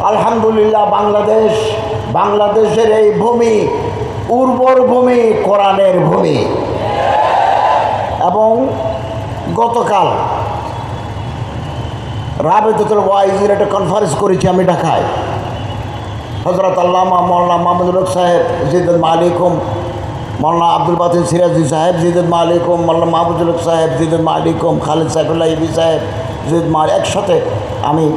আলহামদুলিল্লাহ বাংলাদেশ, বাংলাদেশের এই ভূমি, উর্বর ভূমি, কোরআনের ভূমি। এবং গতকাল রাবেদুল ওয়াইজের একটা কনফারেন্স করেছি আমি ঢাকায়। হজরত আল্লামা মৌলানা মাহমুদুল হক সাহেব, জিদুল মালিকুম মৌলানা আব্দুল বাতিন সিরাজি সাহেব, জিদুল মালিকুম মৌলানা মাহমুদুল সাহেব, জিদুল মালিকুম, খালিদ সাইফুল্লাহ ইবি সাহেব, জিদুল মাল একসাথে আমি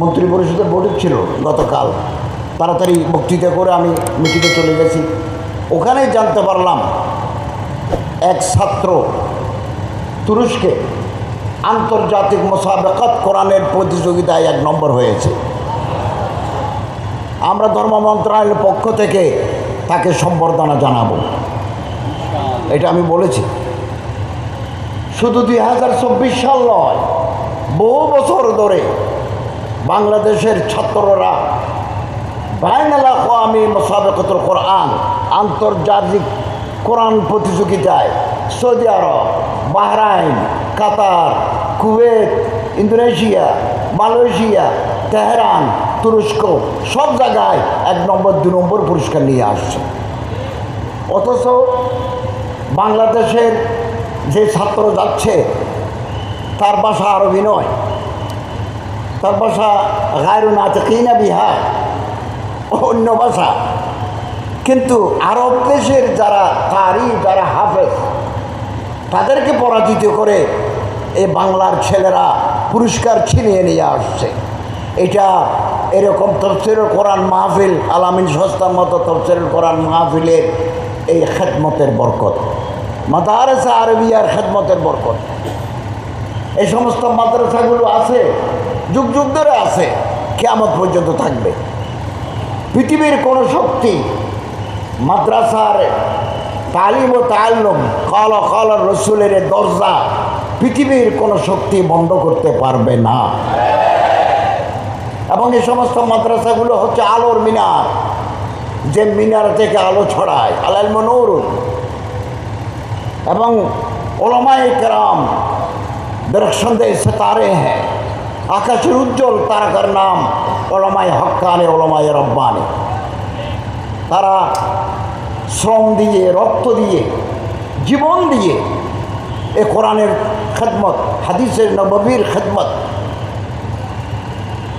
মন্ত্রী পরিষদের বৈঠক ছিল গতকাল। তাড়াতাড়ি বক্তৃতা করে আমি মিটিংয়ে চলে গেছি। ওখানেই জানতে পারলাম, এক ছাত্র তুরস্কে আন্তর্জাতিক মোসাবেকত কোরআনের প্রতিযোগিতায় এক নম্বর হয়েছে। আমরা ধর্ম মন্ত্রণালয়ের পক্ষ থেকে তাকে সম্বর্ধনা জানাব। এটা আমি বলেছি। শুধু দুই হাজার চব্বিশ সাল নয়, বহু বছর ধরে বাংলাদেশের ছাত্ররা বাইনালা আমি মোসাবেকতুল কোরআন, আন্তর্জাতিক কোরআন প্রতিযোগিতায় Saudi Arab, Bahrain, Qatar, Kuwait, Indonesia, Malaysia, Tehran, তুরস্ক সব জায়গায় এক নম্বর দু নম্বর পুরস্কার নিয়ে আসছে। অথচ বাংলাদেশের যে ছাত্র যাচ্ছে, তার ভাষা আরবি নয়। তার ভাষা গায়রুন আছে কিনা বিহার অন্য ভাষা। কিন্তু আরব দেশের যারা তারি যারা হাফেজ, তাদেরকে পরাজিত করে এই বাংলার ছেলেরা পুরস্কার ছিনিয়ে নিয়ে আসছে। এটা এরকম তফসিরুল কোরআন মাহফিল, আলামিন সস্তার মতো তফসিরুল কোরআন মাহফিলের এই খেদমতের বরকত। মাদারেসা আরবিয়ার খেদমতের বরকত। এই সমস্ত মাদ্রাসাগুলো আছে যুগ যুগ ধরে আছে কেমন পর্যন্ত থাকবে। পৃথিবীর কোনো শক্তি মাদ্রাসার তালিম ও তাল্লুম কল কল রসুলের দরজা পৃথিবীর কোনো শক্তি বন্ধ করতে পারবে না। এবং এই সমস্ত মাদ্রাসাগুলো হচ্ছে আলোর মিনার, যে মিনার থেকে আলো ছড়ায়, আলাল মনোর এবং ওলামাই কেরাম দর্শন দে সিতারে হ্যাঁ আকাশের উজ্জ্বল তারকার নাম ওলামায় হক্কানে ওলামায় রব্বানে। তারা শ্রম দিয়ে, রক্ত দিয়ে, জীবন দিয়ে এ কোরআনের খেদমত, হাদিসের নববীর খেদমত,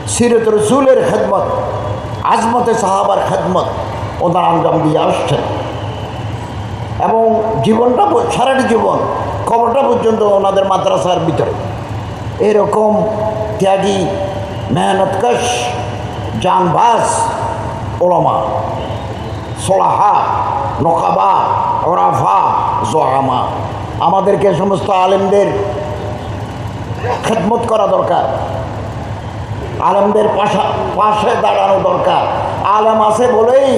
সিরত রসুলের খেদমত, আজমতে সাহাবার খেদমত ওনার আঞ্জাম দিয়ে আসছেন। এবং জীবনটা সারাটি জীবন খবরটা পর্যন্ত ওনাদের মাদ্রাসার ভিতরে। এরকম ত্যাগী মেহনতকশ জানবাস ওলামা, সোলাহা, নকাবা, ওরাফা জোহামা আমাদেরকে সমস্ত আলেমদের খেদমত করা দরকার। আলেমদের পাশা, পাশে দাঁড়ানো দরকার। আলেম আছে বলেই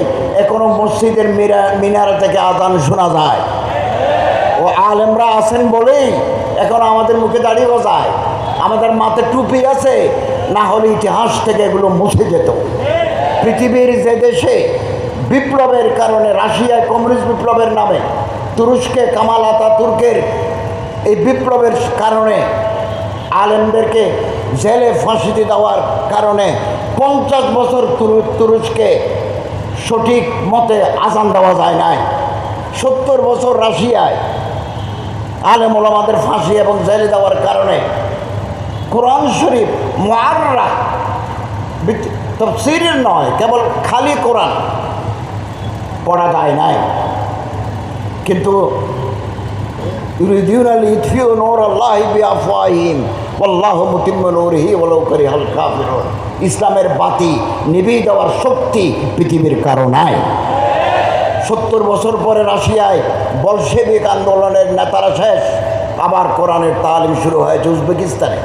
এখনও মসজিদের মিরা, মিনারা থেকে আদান শোনা যায়। ও আলেমরা আছেন বলেই এখন আমাদের মুখে দাঁড়িয়ে যায় আমাদের মাথায় টুপি আছে, না হলে ইতিহাস থেকে এগুলো মুছে যেত। পৃথিবীর যে দেশে বিপ্লবের কারণে রাশিয়ায় কমিউনিস্ট বিপ্লবের নামে তুরস্কে কামাল আতা তুর্কের এই বিপ্লবের কারণে আলেমদেরকে জেলে ফাঁসিতে দেওয়ার কারণে পঞ্চাশ বছর তুরু- তুরস্কে সঠিক মতে আজান দেওয়া যায় নাই। সত্তর বছর রাশিয়ায় আলেম ওলামাদের ফাঁসি এবং জেলে দেওয়ার কারণে কোরআন শরীফ মোয়াররা তফসিরের নয়, কেবল খালি কোরআন পড়া যায় নাই। কিন্তু ইসলামের বাতি নিভিয়ে দেওয়ার শক্তি পৃথিবীর কারও নাই। সত্তর বছর পরে রাশিয়ায় বলশেবিক আন্দোলনের নেতারা শেষ, আবার কোরআনের তালিম শুরু হয়েছে উজবেকিস্তানে।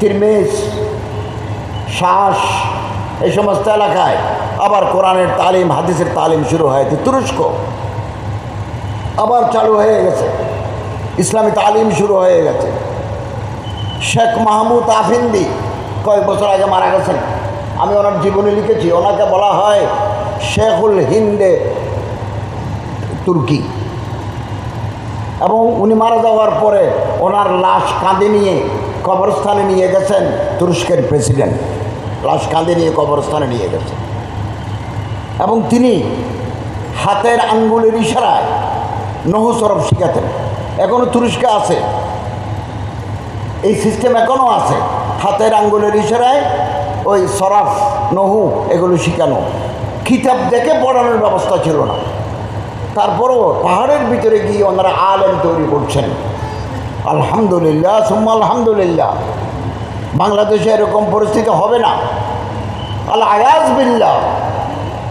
তিরমেজ শ্বাস, এই সমস্ত এলাকায় আবার কোরআনের তালিম, হাদিসের তালিম শুরু হয়েছে তুরস্ক আবার চালু হয়ে গেছে। ইসলামী তালিম শুরু হয়ে গেছে। শেখ মাহমুদ আফিন্দি কয়েক বছর আগে মারা গেছেন। আমি ওনার জীবনী লিখেছি। ওনাকে বলা হয় শেখুল হিন্দে তুর্কি। এবং উনি মারা যাওয়ার পরে ওনার লাশ কাঁধে নিয়ে কবরস্থানে নিয়ে গেছেন তুরস্কের প্রেসিডেন্ট। লাশ কাঁধে নিয়ে কবরস্থানে নিয়ে গেছেন। এবং তিনি হাতের আঙ্গুলের ইশারায় নহু সরফ শিখাতেন। এখনও তুরস্কে আছে। এই সিস্টেম এখনও আছে। হাতের আঙ্গুলের ইশারায় ওই সরাফ, নহু এগুলো শিখানো। কিতাব দেখে পড়ানোর ব্যবস্থা ছিল না। তারপরও পাহাড়ের ভিতরে গিয়ে ওনারা আলেম তৈরি করছেন। আলহামদুলিল্লাহ, সুম্মা আলহামদুলিল্লাহ। বাংলাদেশে এরকম পরিস্থিতি হবে না। আল্লাহ আয়াজ বিল্লাহ।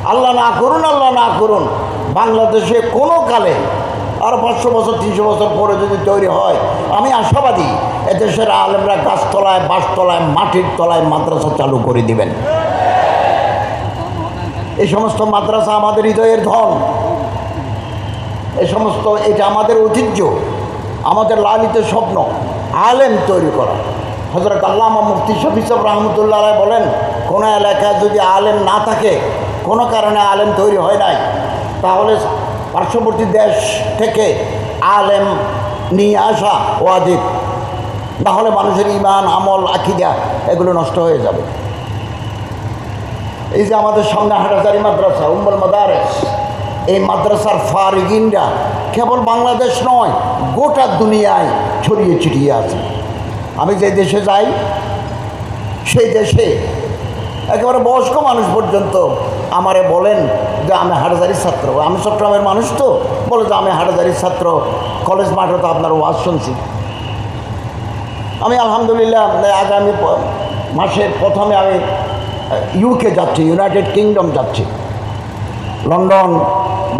আল্লাহ না করুন, আল্লাহ না করুন। বাংলাদেশে কোনো কালে, আর পাঁচশো বছর, তিনশো বছর পরে যদি তৈরি হয়, আমি আশাবাদী এদেশের আলেমরা গাছতলায় বাসতলায় মাটির তলায় মাদ্রাসা চালু করে দিবেন। এই সমস্ত মাদ্রাসা আমাদের হৃদয়ের ধন। এ সমস্ত, এটা আমাদের ঐতিহ্য। আমাদের লালিত স্বপ্ন আলেম তৈরি করা। হজরত আল্লামা মুফতি শফিসব রহমতুল্লাহ বলেন, কোনো এলাকায় যদি আলেম না থাকে, কোনো কারণে আলেম তৈরি হয় নাই, তাহলে পার্শ্ববর্তী দেশ থেকে আলেম নিয়ে আসা ওয়াজিব। তাহলে মানুষের ইমান আমল, আকিদা এগুলো নষ্ট হয়ে যাবে। এই যে আমাদের সামনে হাটাচারি মাদ্রাসা উম্বল মাদারেস, এই মাদ্রাসার ফারিগিনরা কেবল বাংলাদেশ নয়, গোটা দুনিয়ায় ছড়িয়ে ছিটিয়ে আছে। আমি যে দেশে যাই, সেই দেশে একেবারে বয়স্ক মানুষ পর্যন্ত আমারে বলেন যে আমি হাটাজারির ছাত্র। আমি চট্টগ্রামের মানুষ তো, বলে যে আমি হাটাজারির ছাত্র, কলেজ মাঠে তো আপনার ওয়াজ শুনছি। আমি আলহামদুলিল্লাহ আগামী মাসের প্রথমে আমি ইউকে যাচ্ছি ইউনাইটেড কিংডম যাচ্ছি। লন্ডন,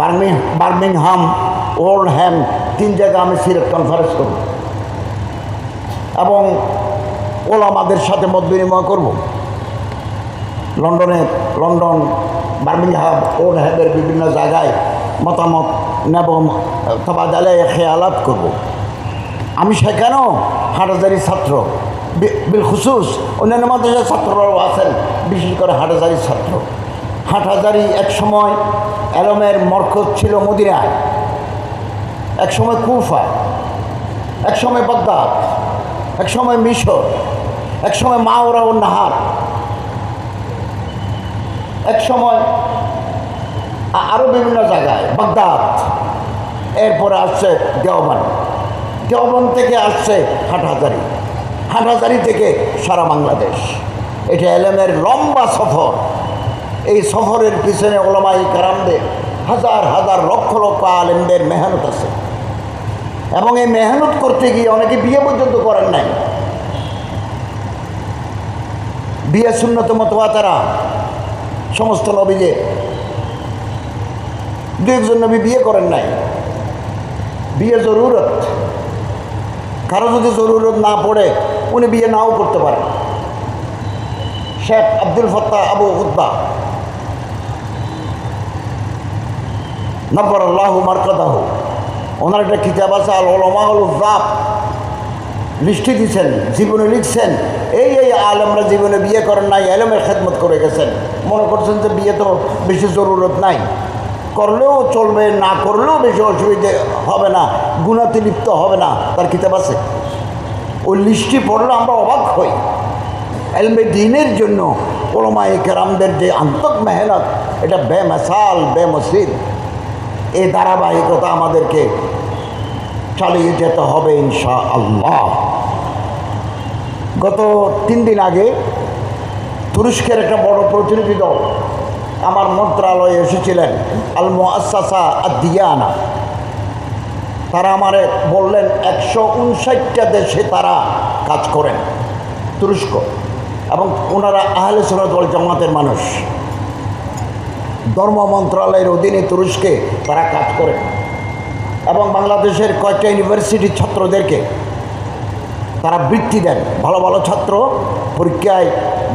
বার্মিং, বার্মিংহাম ওল্ড হ্যাম, তিন জায়গায় আমি সিলেট কনফারেন্স করব। এবং ওলামাদের সাথে মত বিনিময় করব। লন্ডনে, লন্ডন, বার্মিংহাম, ওল্ড হ্যামের বিভিন্ন জায়গায় মতামত নেব, তবাদালে খেয়ালাত করব। আমি সেখানেও হাটাজারি ছাত্র, বি- বিল খুসুস অন্যান্য মাদ্রাসার ছাত্ররাও আছেন, বিশেষ করে হাটাজারির ছাত্র। হাটহাজারি এক সময় এলমের মরকজ ছিল মদিনায়। এক সময় কুফা, এক সময় বাগদাদ, এক সময় মিশর, এক সময় মাওরা ও নাহার, এক সময় আরও বিভিন্ন জায়গায়, বাগদাদ। এরপরে আসছে দেওবান দেওবান থেকে আসছে হাটহাজারি। হাটহাজারি থেকে সারা বাংলাদেশ। এটা এলেমের লম্বা সফর। এই সফরের পিছনে ওলামাই কারামদের হাজার হাজার লক্ষ লক্ষ আলেমদের মেহনত আছে। এবং এই মেহনত করতে গিয়ে অনেকে বিয়ে পর্যন্ত করেন নাই। বিয়ে শূন্যত মতোয়া তারা, সমস্ত নবীদের দু একজন নবী বিয়ে করেন নাই। বিয়ে জরুরত। কারও যদি জরুরত না পড়ে, উনি বিয়ে নাও করতে পারেন। শেখ আব্দুল ফত্তা আবু উদ্দা নব্বর আল্লাহ মার্কাদাহ। ওনার একটা কিতাব আছে, আল ওলমাউল উদ্দাব লিস্টি দিচ্ছেন জীবনে লিখছেন। এই এই আলমরা জীবনে বিয়ে করেন নাই, আলমের খেদমত করে গেছেন। মনে করছেন যে বিয়ে তো বেশি জরুরত নাই। করলেও চলবে, না করলেও বেশি অসুবিধে হবে না গুণাতে লিপ্ত হবে না। তার কিতাব আছে। ওই লিস্টটি পড়লে আমরা অবাক হই। এলমে দিনের জন্য ওলমাই কেরামদের যে আন্তক মেহনত, এটা বেমেসাল বেমসিদ এই ধারাবাহিকতা আমাদেরকে চালিয়ে যেতে হবে ইনশা আল্লাহ গত তিন দিন আগে তুরস্কের একটা বড় প্রতিনিধি দল আমার মন্ত্রণালয়ে এসেছিলেন আল মোয়াসা আদিয়ানা তারা আমারে বললেন, একশো উনষাটটা দেশে তারা কাজ করেন, তুরস্ক, এবং ওনারা আহলে ওয়াল জামাতের মানুষ। ধর্ম মন্ত্রণালয়ের অধীনে তুরস্কে তারা কাজ করেন। এবং বাংলাদেশের কয়েকটা ইউনিভার্সিটির ছাত্রদেরকে তারা বৃত্তি দেন। ভালো ভালো ছাত্র পরীক্ষায়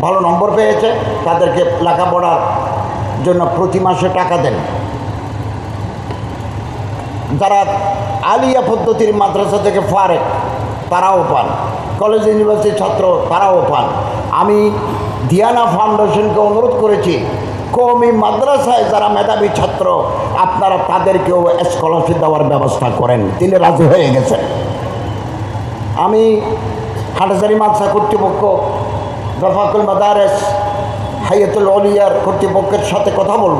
ভালো নম্বর পেয়েছে, তাদেরকে লেখাপড়ার জন্য প্রতি মাসে টাকা দেন। যারা আলিয়া পদ্ধতির মাদ্রাসা থেকে ফারে তারাও পান। কলেজ ইউনিভার্সিটির ছাত্র, তারাও পান। আমি দিয়ানা ফাউন্ডেশনকে অনুরোধ করেছি কমি মাদ্রাসায় যারা মেধাবী ছাত্র, আপনারা তাদেরকেও স্কলারশিপ দেওয়ার ব্যবস্থা করেন। তিনি রাজি হয়ে গেছেন। আমি হাটাজারি মাদ্রাসা কর্তৃপক্ষ, রফাকুল মাদারেস, হাইয়াতুল অলিয়ার কর্তৃপক্ষের সাথে কথা বলব,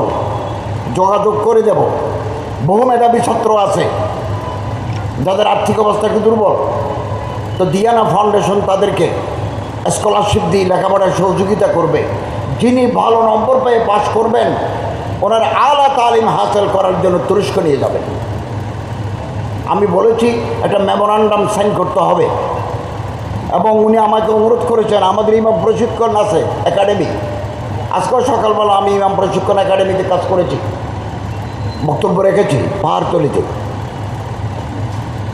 যোগাযোগ করে দেব। বহু মেধাবী ছাত্র আছে, যাদের আর্থিক অবস্থা একটু দুর্বল। তো দিয়ানা ফাউন্ডেশন তাদেরকে স্কলারশিপ দিয়ে লেখাপড়ায় সহযোগিতা করবে। যিনি ভালো নম্বর পেয়ে পাশ করবেন, ওনার আলা তালিম হাসিল করার জন্য তুরস্ক নিয়ে যাবেন। আমি বলেছি, একটা মেমোরান্ডাম সাইন করতে হবে। এবং উনি আমাকে অনুরোধ করেছেন, আমাদের ইমাম প্রশিক্ষণ আছে, একাডেমি। আজকেও সকালবেলা আমি ইমাম প্রশিক্ষণ একাডেমিতে কাজ করেছি, বক্তব্য রেখেছি পাহাড়তলিতে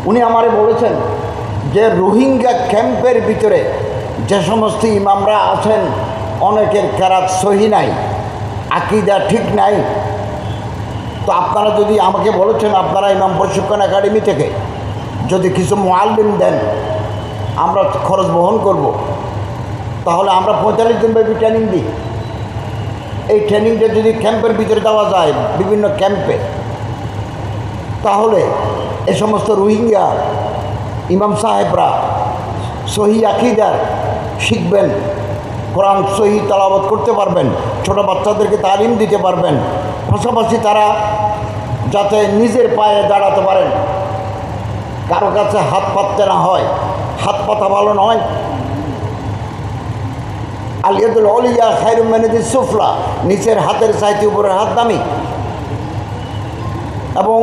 উনি আমারে বলেছেন যে, রোহিঙ্গা ক্যাম্পের ভিতরে যে সমস্ত ইমামরা আছেন অনেকের কেরাত সহি নাই, আকিদা ঠিক নাই। তো আপনারা যদি আমাকে বলেছেন, আপনারা ইমাম প্রশিক্ষণ একাডেমি থেকে যদি কিছু মোয়াল্লিম দেন, আমরা খরচ বহন করব। তাহলে আমরা পঁয়তাল্লিশ দিন ব্যাপী ট্রেনিং দিই। এই ট্রেনিংটা যদি ক্যাম্পের ভিতরে দেওয়া যায়, বিভিন্ন ক্যাম্পে, তাহলে এ সমস্ত রোহিঙ্গা ইমাম সাহেবরা সহি আকিদার শিখবেন। কোরআন সহি তালাবত করতে পারবেন, ছোট বাচ্চাদেরকে তালিম দিতে পারবেন, পাশাপাশি তারা যাতে নিজের পায়ে দাঁড়াতে পারেন। কারও কাছে হাত পাততে না হয়, হাত পাতা ভালো নয়। আলিয়াদুল অলিয়া খাইরুম মেনেদি সুফলা, নিচের হাতের চাইতে উপরের হাত দামি এবং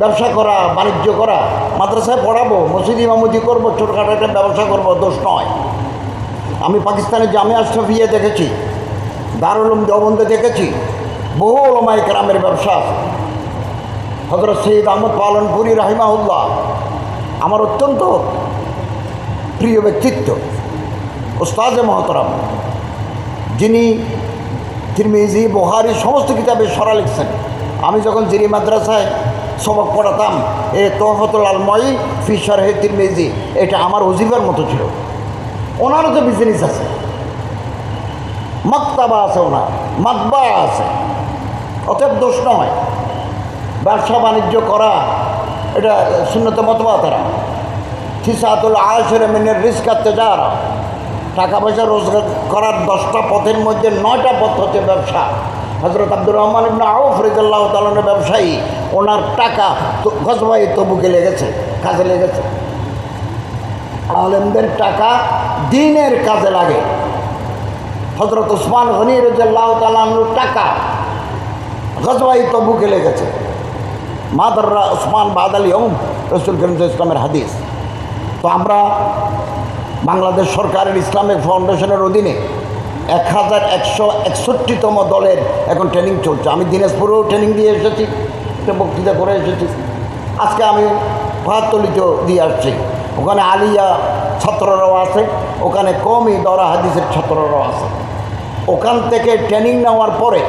ব্যবসা করা, বাণিজ্য করা, মাদ্রাসায় পড়াবো, মসজিদ ইমামতি করব, ছোটোখাটো একটা ব্যবসা করব, দোষ নয়। আমি পাকিস্তানের জামিয়া আশরাফিয়া দেখেছি দারুলুম দেওবন্দে দেখেছি, বহু ওলমাই গ্রামের ব্যবসা আছে। হজরত সৈয়দ আহমদ পালনপুরি রাহিমাহুল্লাহ, আমার অত্যন্ত প্রিয় ব্যক্তিত্ব ওস্তাজে মহতরাম, যিনি তিরমিজি বহারি সমস্ত কিতাবের সরা লিখছেন। আমি যখন জিরি মাদ্রাসায় সবক পড়াতাম, এ তোহফতুল আলময়ী ফিশার হে তিরমিজি, এটা আমার অজিফার মতো ছিল। ওনারও তো বিজনেস আছে। মাক্তাবা আছে ওনার মাকবা আছে। অতএব দোষ নয়। ব্যবসা বাণিজ্য করা, এটা শূন্যত মতবা তারা। থিসাতুল আয়সের মেনের রিস্ক আতে যারা টাকা পয়সা রোজগার করার দশটা পথের মধ্যে নয়টা পথ হচ্ছে ব্যবসা। হজরত আব্দুর রহমান ইবনা আউফ রিজাল্লাহ তালনের ব্যবসায়ী, ওনার টাকা গজবাই তবুকে লেগেছে, কাজে লেগেছে। আলেমদের টাকা দিনের কাজে লাগে। হজরত উসমান রাজিয়াল্লাহু তাআলার টাকা গজওয়াই তবুকে লেগেছে। মাদাররা উসমান বাদ বাদালি ওম, রসুল করিম ইসলামের হাদিস। তো আমরা বাংলাদেশ সরকারের ইসলামিক ফাউন্ডেশনের অধীনে এক হাজার একশো একষট্টিতম দলের এখন ট্রেনিং চলছে। আমি দিনাজপুরেও ট্রেনিং দিয়ে এসেছি বক্তৃতা করে এসেছি। আজকে আমি ভাতলিতেও দিয়ে আসছি। ওখানে আলিয়া ছাত্ররাও আছে, ওখানে কমই দরা হাদিসের ছাত্ররাও আছে। ওখান থেকে ট্রেনিং নেওয়ার পরে